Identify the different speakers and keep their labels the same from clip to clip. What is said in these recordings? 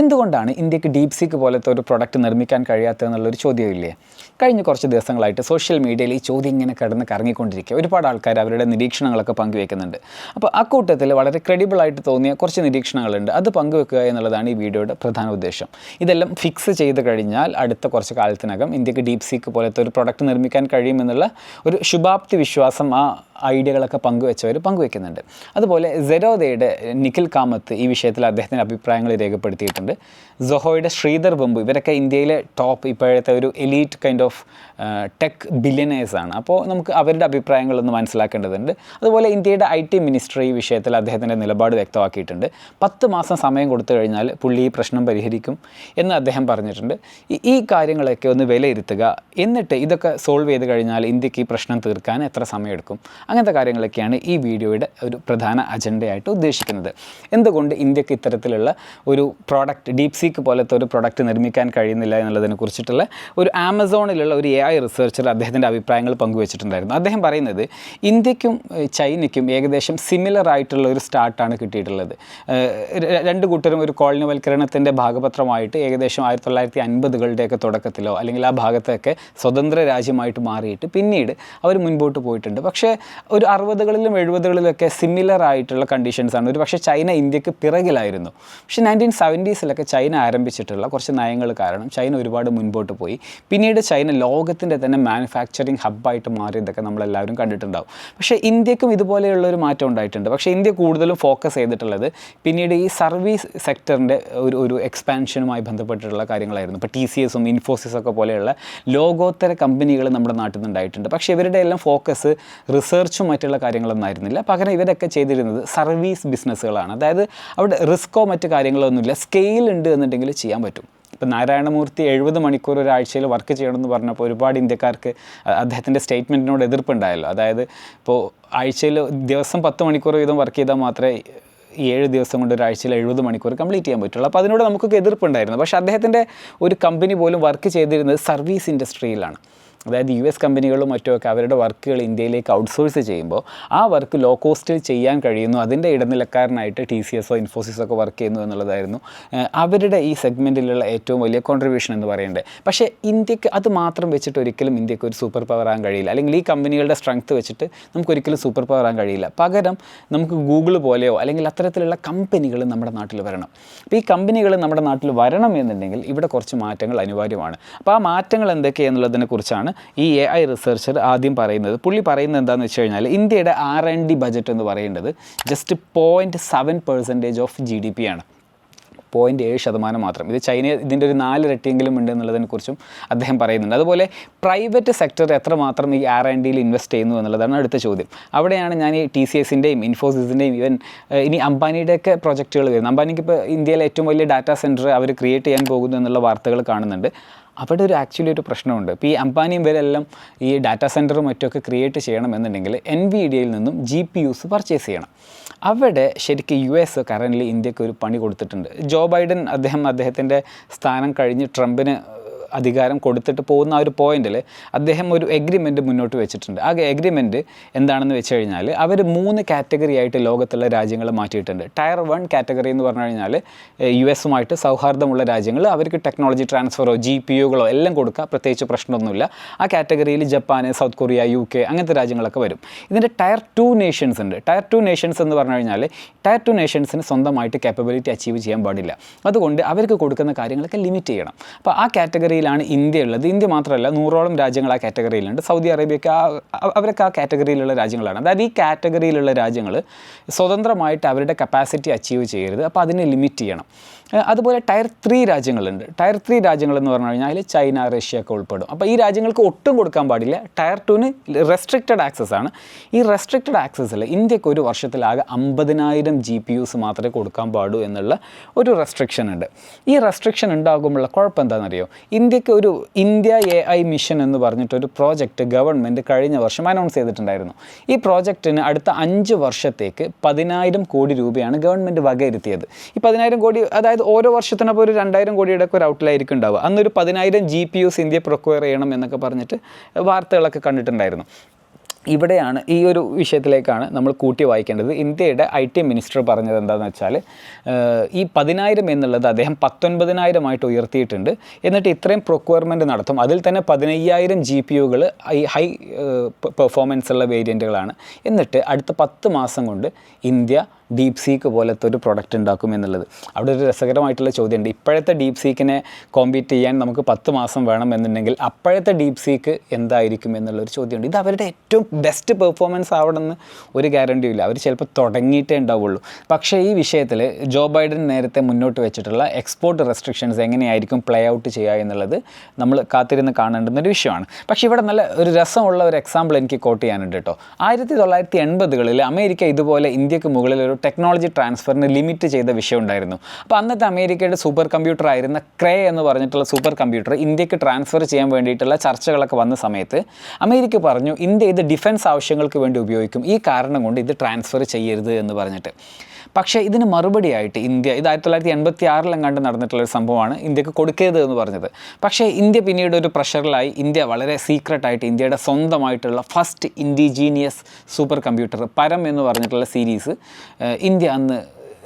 Speaker 1: എന്തുകൊണ്ടാണ് ഇന്ത്യയ്ക്ക് deep seek പോലത്തെ ഒരു പ്രൊഡക്റ്റ് നിർമ്മിക്കാൻ കഴിയാത്തതെന്നുള്ളൊരു ചോദ്യമില്ലേ കഴിഞ്ഞ കുറച്ച് ദിവസങ്ങളായിട്ട് സോഷ്യൽ മീഡിയയിൽ ഈ ചോദ്യം ഇങ്ങനെ കിടന്ന് കറങ്ങിക്കൊണ്ടിരിക്കുക. ഒരുപാട് ആൾക്കാർ അവരുടെ നിരീക്ഷണങ്ങളൊക്കെ പങ്കുവെക്കുന്നുണ്ട്. അപ്പോൾ അക്കൂട്ടത്തിൽ വളരെ ക്രെഡിബിൾ ആയിട്ട് തോന്നിയ കുറച്ച് നിരീക്ഷണങ്ങളുണ്ട്. അത് പങ്കുവെക്കുക എന്നുള്ളതാണ് ഈ വീഡിയോയുടെ പ്രധാന ഉദ്ദേശം. ഇതെല്ലാം ഫിക്സ് ചെയ്ത് കഴിഞ്ഞാൽ അടുത്ത കുറച്ച് കാലത്തിനകം ഇന്ത്യയ്ക്ക് ഡീപ് സീക്ക് പോലത്തെ ഒരു പ്രൊഡക്റ്റ് നിർമ്മിക്കാൻ കഴിയുമെന്നുള്ള ഒരു ശുഭാപ്തി വിശ്വാസം ആ ഐഡിയകളൊക്കെ പങ്കുവെച്ചവർ പങ്കുവെക്കുന്നുണ്ട്. അതുപോലെ സെരോദയുടെ നിഖിൽ കാമത്ത് ഈ വിഷയത്തിൽ അദ്ദേഹത്തിന്റെ അഭിപ്രായങ്ങൾ രേഖപ്പെടുത്തിയിട്ടുണ്ട്. സൊഹോയുടെ ശ്രീധർ ബംബു ഇവരൊക്കെ ഇന്ത്യയിലെ ടോപ്പ് ഇപ്പോഴത്തെ ഒരു elite kind of tech billionaires ആണ്. അപ്പോൾ നമുക്ക് അവരുടെ അഭിപ്രായങ്ങളൊന്ന് മനസ്സിലാക്കേണ്ടതുണ്ട്. അതുപോലെ ഇന്ത്യയുടെ ഐ ടി ഈ വിഷയത്തിൽ അദ്ദേഹത്തിന്റെ നിലപാട് വ്യക്തമാക്കിയിട്ടുണ്ട്. പത്ത് മാസം സമയം കൊടുത്തു കഴിഞ്ഞാൽ പുള്ളി ഈ പ്രശ്നം പരിഹരിക്കും എന്ന് അദ്ദേഹം പറഞ്ഞിട്ടുണ്ട്. ഈ കാര്യങ്ങളൊക്കെ ഒന്ന് വിലയിരുത്തുക. എന്നിട്ട് ഇതൊക്കെ സോൾവ് ചെയ്ത് കഴിഞ്ഞാൽ ഇന്ത്യയ്ക്ക് ഈ പ്രശ്നം തീർക്കാൻ എത്ര സമയമെടുക്കും? അങ്ങനത്തെ കാര്യങ്ങളൊക്കെയാണ് ഈ വീഡിയോയുടെ ഒരു പ്രധാന അജണ്ടയായിട്ട് ഉദ്ദേശിക്കുന്നത്. എന്തുകൊണ്ട് ഇന്ത്യയ്ക്ക് ഇത്തരത്തിലുള്ള ഒരു പ്രോഡക്റ്റ് ഡീപ് സീക്ക് പോലത്തെ ഒരു പ്രോഡക്റ്റ് നിർമ്മിക്കാൻ കഴിയുന്നില്ല എന്നുള്ളതിനെ കുറിച്ചിട്ടുള്ള ഒരു ആമസോണിലുള്ള ഒരു എ ഐ റിസർച്ചർ അദ്ദേഹത്തിന്റെ അഭിപ്രായങ്ങൾ പങ്കുവച്ചിട്ടുണ്ടായിരുന്നു. അദ്ദേഹം പറയുന്നത് ഇന്ത്യക്കും ചൈനയ്ക്കും ഏകദേശം സിമിലർ ആയിട്ടുള്ള ഒരു സ്റ്റാർട്ടാണ് കിട്ടിയിട്ടുള്ളത്. രണ്ട് കൂട്ടരും ഒരു കോളനിവൽക്കരണത്തിന്റെ ഭാഗപത്രമായിട്ട് ഏകദേശം ആയിരത്തി തൊള്ളായിരത്തി അൻപതുകളുടെയൊക്കെ തുടക്കത്തിലോ അല്ലെങ്കിൽ ആ ഭാഗത്തൊക്കെ സ്വതന്ത്ര രാജ്യമായിട്ട് മാറിയിട്ട് പിന്നീട് അവർ മുൻപോട്ട് പോയിട്ടുണ്ട്. പക്ഷേ ഒരു അറുപതുകളിലും എഴുപതുകളിലൊക്കെ സിമിലർ ആയിട്ടുള്ള കണ്ടീഷൻസാണ് ഒരു പക്ഷേ ചൈന ഇന്ത്യയ്ക്ക് പിറകിലായിരുന്നു. പക്ഷേ നയന്റീൻ സെവന്റീസിലൊക്കെ ചൈന ആരംഭിച്ചിട്ടുള്ള കുറച്ച് നയങ്ങൾ കാരണം ചൈന ഒരുപാട് മുൻപോട്ട് പോയി. പിന്നീട് ചൈന ലോകത്തിന്റെ തന്നെ മാനുഫാക്ചറിങ് ഹബ്ബായിട്ട് മാറിയതൊക്കെ നമ്മളെല്ലാവരും കണ്ടിട്ടുണ്ടാവും. പക്ഷേ ഇന്ത്യക്കും ഇതുപോലെയുള്ള ഒരു മാറ്റം ഉണ്ടായിട്ടുണ്ട്. പക്ഷേ ഇന്ത്യ കൂടുതലും ഫോക്കസ് ചെയ്തിട്ടുള്ളത് പിന്നീട് ഈ സർവീസ് സെക്ടറിന്റെ ഒരു ഒരു എക്സ്പാൻഷനുമായി ബന്ധപ്പെട്ടിട്ടുള്ള കാര്യങ്ങളായിരുന്നു. ഇപ്പോൾ ടി സി എസും ഇൻഫോസിസ് ഒക്കെ പോലെയുള്ള ലോകോത്തര കമ്പനികൾ നമ്മുടെ നാട്ടിൽ നിന്നുണ്ടായിട്ടുണ്ട് പക്ഷേ ഇവരുടെ എല്ലാം ഫോക്കസ് റിസർച്ചും മറ്റുള്ള കാര്യങ്ങളൊന്നും ആയിരുന്നില്ല. പകരം ഇവരൊക്കെ ചെയ്തിരുന്നത് സർവീസ് ബിസിനസ്സുകളാണ് അതായത് അവിടെ റിസ്ക്കോ മറ്റു കാര്യങ്ങളോ ഒന്നുമില്ല. സ്കെയിൽ ഉണ്ട് എന്നുണ്ടെങ്കിൽ ചെയ്യാൻ പറ്റും. ഇപ്പം നാരായണമൂർത്തി എഴുപത് മണിക്കൂർ ഒരാഴ്ചയിൽ വർക്ക് ചെയ്യണമെന്ന് പറഞ്ഞപ്പോൾ ഒരുപാട് ഇന്ത്യക്കാർക്ക് അദ്ദേഹത്തിന്റെ സ്റ്റേറ്റ്മെന്റിനോട് എതിർപ്പുണ്ടായല്ലോ. അതായത് ഇപ്പോൾ ആഴ്ചയിൽ ദിവസം പത്ത് മണിക്കൂർ വീതം വർക്ക് ചെയ്താൽ മാത്രമേ ഏഴ് ദിവസം കൊണ്ട് ഒരാഴ്ചയിൽ എഴുപത് മണിക്കൂർ കംപ്ലീറ്റ് ചെയ്യാൻ പറ്റുള്ളൂ. അപ്പോൾ അതിനോട് നമുക്കൊക്കെ എതിർപ്പുണ്ടായിരുന്നു. പക്ഷേ അദ്ദേഹത്തിന്റെ ഒരു കമ്പനി പോലും വർക്ക് ചെയ്തിരുന്നത് സർവീസ് ഇൻഡസ്ട്രിയിലാണ്. അതായത് യു എസ് കമ്പനികളും മറ്റുമൊക്കെ അവരുടെ വർക്കുകൾ ഇന്ത്യയിലേക്ക് ഔട്ട്സോഴ്സ് ചെയ്യുമ്പോൾ ആ വർക്ക് ലോ കോസ്റ്റിൽ ചെയ്യാൻ കഴിയുന്നു. അതിന്റെ ഇടനിലക്കാരനായിട്ട് ടി സി എസോ ഇൻഫോസിസോ ഒക്കെ വർക്ക് ചെയ്യുന്നു എന്നുള്ളതായിരുന്നു. അവരുടെ ഈ സെഗ്മെന്റിലുള്ള ഏറ്റവും വലിയ കോൺട്രിബ്യൂഷൻ എന്ന് പറയേണ്ടത് പക്ഷേ ഇന്ത്യയ്ക്ക് അത് മാത്രം വെച്ചിട്ട് ഒരിക്കലും ഇന്ത്യയ്ക്ക് ഒരു സൂപ്പർ പവർ ആകാൻ കഴിയില്ല. അല്ലെങ്കിൽ ഈ കമ്പനികളുടെ സ്ട്രെങ്ത് വെച്ചിട്ട് നമുക്ക് ഒരിക്കലും സൂപ്പർ പവർ ആകാൻ കഴിയില്ല. പകരം നമുക്ക് ഗൂഗിൾ പോലെയോ അല്ലെങ്കിൽ അത്തരത്തിലുള്ള കമ്പനികൾ നമ്മുടെ നാട്ടിൽ വരണം. അപ്പോൾ ഈ കമ്പനികൾ നമ്മുടെ നാട്ടിൽ വരണം എന്നുണ്ടെങ്കിൽ ഇവിടെ കുറച്ച് മാറ്റങ്ങൾ അനിവാര്യമാണ്. അപ്പോൾ ആ മാറ്റങ്ങൾ എന്തൊക്കെയാണെന്നുള്ളതിനെ കുറിച്ചാണ് ഈ എ ഐ റിസർച്ചർ ആദ്യം പറയുന്നത് പുള്ളി പറയുന്നത് എന്താണെന്ന് വെച്ച് കഴിഞ്ഞാൽ ഇന്ത്യയുടെ ആർ എൻ ഡി ബജറ്റ് എന്ന് പറയുന്നത് just point seven percentage of G D P ആണ്. പോയിന്റ് ഏഴ് ശതമാനം മാത്രം. ഇത് ചൈന ഇതിന്റെ ഒരു നാല് നാലിരട്ടിയെങ്കിലും ഉണ്ട് എന്നുള്ളതിനെക്കുറിച്ചും അദ്ദേഹം പറയുന്നുണ്ട്. അതുപോലെ പ്രൈവറ്റ് സെക്ടർ എത്രമാത്രം ഈ ആർ ആൻഡ് ഡിയിൽ ഇൻവെസ്റ്റ് ചെയ്യുന്നു എന്നുള്ളതാണ് അടുത്ത ചോദ്യം. അവിടെയാണ് ഞാൻ ഈ ടി സി എസിന്റെയും ഇൻഫോസിസിന്റെയും ഇവൻ ഇനി അംബാനിയുടെയൊക്കെ പ്രൊജക്റ്റുകൾ വരുന്നത്. അംബാനിക്ക് ഇപ്പോൾ ഇന്ത്യയിലെ ഏറ്റവും വലിയ ഡാറ്റാ സെന്റർ അവർ ക്രിയേറ്റ് ചെയ്യാൻ പോകുന്നു എന്നുള്ള വാർത്തകൾ കാണുന്നുണ്ട്. അവിടെ ഒരു ആക്ച്വലി ഒരു പ്രശ്നമുണ്ട്. ഇപ്പോൾ ഈ അംബാനിയും ഇവരെല്ലാം ഈ ഡാറ്റാ സെന്ററും മറ്റുമൊക്കെ ക്രിയേറ്റ് ചെയ്യണമെന്നുണ്ടെങ്കിൽ എൻ വി ഡിയിൽ നിന്നും ജി പി യുസ് പർച്ചേസ് ചെയ്യണം. അവിടെ ശരിക്കും യു എസ് കറന്റ് ഇന്ത്യയ്ക്ക് ഒരു പണി കൊടുത്തിട്ടുണ്ട്. ജോ ബൈഡൻ അദ്ദേഹം അദ്ദേഹത്തിന്റെ സ്ഥാനം കഴിഞ്ഞ് ട്രംപിന് അധികാരം കൊടുത്തിട്ട് പോകുന്ന ആ ഒരു പോയിന്റിൽ അദ്ദേഹം ഒരു എഗ്രിമെന്റ് മുന്നോട്ട് വെച്ചിട്ടുണ്ട്. ആ എഗ്രിമെന്റ് എന്താണെന്ന് വെച്ച് കഴിഞ്ഞാൽ അവർ മൂന്ന് കാറ്റഗറി ആയിട്ട് ലോകത്തുള്ള രാജ്യങ്ങൾ മാറ്റിയിട്ടുണ്ട്. ടയർ വൺ കാറ്റഗറി എന്ന് പറഞ്ഞു കഴിഞ്ഞാൽ യു എസുമായിട്ട് സൗഹാർദ്ദമുള്ള രാജ്യങ്ങൾ അവർക്ക് ടെക്നോളജി ട്രാൻസ്ഫറോ ജി പി യുകളോ എല്ലാം കൊടുക്കുക പ്രത്യേകിച്ച് പ്രശ്നമൊന്നുമില്ല. ആ കാറ്റഗറിയിൽ Japan south Korea U K അങ്ങനത്തെ രാജ്യങ്ങളൊക്കെ വരും. ഇതിന്റെ ടയർ ടു നേഷൻസ് ഉണ്ട്. ടയർ ടു നേഷൻസ് എന്ന് പറഞ്ഞു കഴിഞ്ഞാൽ ടയർ ടു നേഷൻസിന് സ്വന്തമായിട്ട് കാപ്പബിലിറ്റി അച്ചീവ് ചെയ്യാൻ പാടില്ല. അതുകൊണ്ട് അവർക്ക് കൊടുക്കുന്ന കാര്യങ്ങളൊക്കെ ലിമിറ്റ് ചെയ്യണം. അപ്പോൾ ആ കാറ്റഗറിയിലാണ് ഇന്ത്യ ഉള്ളത്. ഇന്ത്യ മാത്രമല്ല നൂറോളം രാജ്യങ്ങൾ ആ കാറ്റഗറിയിലുണ്ട് സൗദി അറേബ്യയൊക്കെ ആ അവരൊക്കെ ആ കാറ്റഗറിയിലുള്ള രാജ്യങ്ങളാണ്. അതായത് ഈ കാറ്റഗറിയിലുള്ള രാജ്യങ്ങൾ സ്വതന്ത്രമായിട്ട് അവരുടെ കപ്പാസിറ്റി അച്ചീവ് ചെയ്യരുത്. അപ്പോൾ അതിനെ ലിമിറ്റ് ചെയ്യണം. അതുപോലെ ടയർ ത്രീ രാജ്യങ്ങളുണ്ട്. ടയർ ത്രീ രാജ്യങ്ങളെന്ന് പറഞ്ഞു കഴിഞ്ഞാൽ ചൈന റഷ്യ ഒക്കെ ഉൾപ്പെടും. അപ്പോൾ ഈ രാജ്യങ്ങൾക്ക് ഒട്ടും കൊടുക്കാൻ പാടില്ല. ടയർ ടുവിന് റെസ്ട്രിക്റ്റഡ് ആക്സസ് ആണ്. ഈ റെസ്ട്രിക്റ്റഡ് ആക്സസ്സിൽ ഇന്ത്യയ്ക്ക് ഒരു വർഷത്തിലാകെ അമ്പതിനായിരം ജി പി യുസ് മാത്രമേ കൊടുക്കാൻ പാടൂ എന്നുള്ള ഒരു റെസ്ട്രിക്ഷൻ ഉണ്ട്. ഈ റെസ്ട്രിക്ഷൻ ഉണ്ടാകുമ്പോഴുള്ള കുഴപ്പം എന്താണെന്നറിയോ ഇന്ത്യയ്ക്ക് ഒരു ഇന്ത്യ എ ഐ മിഷൻ എന്ന് പറഞ്ഞിട്ടൊരു പ്രോജക്റ്റ് ഗവൺമെന്റ് കഴിഞ്ഞ വർഷം അനൗൺസ് ചെയ്തിട്ടുണ്ടായിരുന്നു. ഈ പ്രോജക്റ്റിന് അടുത്ത അഞ്ച് വർഷത്തേക്ക് പതിനായിരം കോടി രൂപയാണ് ഗവൺമെന്റ് വകയിരുത്തിയത്. ഈ പതിനായിരം കോടി അതായത് ഓരോ വർഷത്തിനപ്പോൾ ഒരു രണ്ടായിരം കോടിയുടെ ഒക്കെ ഒരു ഔട്ട്ലായിരിക്കും ഉണ്ടാവുക. അന്നൊരു പതിനായിരം G P Us India procure ചെയ്യണം എന്നൊക്കെ പറഞ്ഞിട്ട് വാർത്തകളൊക്കെ കണ്ടിട്ടുണ്ടായിരുന്നു. ഇവിടെയാണ് ഈ ഒരു വിഷയത്തിലേക്കാണ് നമ്മൾ കൂട്ടി വായിക്കേണ്ടത്. ഇന്ത്യയുടെ ഐ ടി മിനിസ്റ്റർ പറഞ്ഞത് എന്താണെന്ന് വെച്ചാൽ ഈ പതിനായിരം എന്നുള്ളത് അദ്ദേഹം പത്തൊൻപതിനായിരമായിട്ട് ഉയർത്തിയിട്ടുണ്ട്. എന്നിട്ട് ഇത്രയും പ്രൊക്വയർമെന്റ് നടത്തും. അതിൽ തന്നെ പതിനയ്യായിരം ജി പി യുകൾ ഈ ഹൈ പെർഫോമൻസ് ഉള്ള വേരിയന്റുകളാണ് എന്നിട്ട് അടുത്ത പത്ത് മാസം കൊണ്ട് ഇന്ത്യ ഡീപ് സീക്ക് പോലത്തെ ഒരു പ്രൊഡക്റ്റ് ഉണ്ടാക്കും എന്നുള്ളത്. അവിടെ ഒരു രസകരമായിട്ടുള്ള ചോദ്യമുണ്ട്. ഇപ്പോഴത്തെ ഡീപ് സീക്കിനെ കോമ്പീറ്റ് ചെയ്യാൻ നമുക്ക് പത്ത് മാസം വേണം എന്നുണ്ടെങ്കിൽ അപ്പോഴത്തെ ഡീപ് സീക്ക് എന്തായിരിക്കും എന്നുള്ളൊരു ചോദ്യമുണ്ട്. ഇത് അവരുടെ ഏറ്റവും ബെസ്റ്റ് പെർഫോമൻസ് ആവണമെന്ന് ഒരു ഗ്യാരണ്ടിയും ഇല്ല. അവർ ചിലപ്പോൾ തുടങ്ങിയിട്ടേ ഉണ്ടാവുള്ളൂ. പക്ഷേ ഈ വിഷയത്തിൽ ജോ ബൈഡൻ നേരത്തെ മുന്നോട്ട് വെച്ചിട്ടുള്ള എക്സ്പോർട്ട് റെസ്ട്രിക്ഷൻസ് എങ്ങനെയായിരിക്കും പ്ലേ ഔട്ട് ചെയ്യുക എന്നുള്ളത് നമ്മൾ കാത്തിരുന്ന് കാണേണ്ടുന്ന ഒരു വിഷയമാണ്. പക്ഷേ ഇവിടെ നല്ല ഒരു രസമുള്ള ഒരു എക്സാമ്പിൾ എനിക്ക് കോട്ട് ചെയ്യാനുണ്ട് കേട്ടോ ആയിരത്തി തൊള്ളായിരത്തി എൺപതുകളിൽ അമേരിക്ക ഇതുപോലെ ഇന്ത്യയ്ക്ക് മുകളിൽ ഒരു ടെക്നോളജി ട്രാൻസ്ഫറിന് ലിമിറ്റ് ചെയ്ത വിഷയം ഉണ്ടായിരുന്നു. അപ്പോൾ അന്നത്തെ അമേരിക്കയുടെ സൂപ്പർ കമ്പ്യൂട്ടർ ആയിരുന്ന ക്രേ എന്ന് പറഞ്ഞിട്ടുള്ള സൂപ്പർ കമ്പ്യൂട്ടർ ഇന്ത്യയ്ക്ക് ട്രാൻസ്ഫർ ചെയ്യാൻ വേണ്ടിയിട്ടുള്ള ചർച്ചകളൊക്കെ വന്ന സമയത്ത് അമേരിക്ക പറഞ്ഞു ഇന്ത്യ ഇത് ഡിഫൻസ് ആവശ്യങ്ങൾക്ക് വേണ്ടി ഉപയോഗിക്കും. ഈ കാരണം കൊണ്ട് ഇത് ട്രാൻസ്ഫർ ചെയ്യരുത് എന്ന് പറഞ്ഞിട്ട്. പക്ഷേ ഇതിന് മറുപടിയായിട്ട് ഇന്ത്യ ഇത് ആയിരത്തി തൊള്ളായിരത്തി എൺപത്തി ആറിലെങ്ങാണ്ട് നടന്നിട്ടുള്ള ഒരു സംഭവമാണ് ഇന്ത്യയ്ക്ക് കൊടുക്കരുത് എന്ന് പറഞ്ഞത്. പക്ഷേ ഇന്ത്യ പിന്നീട് ഒരു പ്രഷറിലായി ഇന്ത്യ വളരെ സീക്രട്ടായിട്ട് ഇന്ത്യയുടെ സ്വന്തമായിട്ടുള്ള ഫസ്റ്റ് ഇൻഡിജീനിയസ് സൂപ്പർ കമ്പ്യൂട്ടർ പരം എന്ന് പറഞ്ഞിട്ടുള്ള സീരീസ് ഇന്ത്യ അന്ന്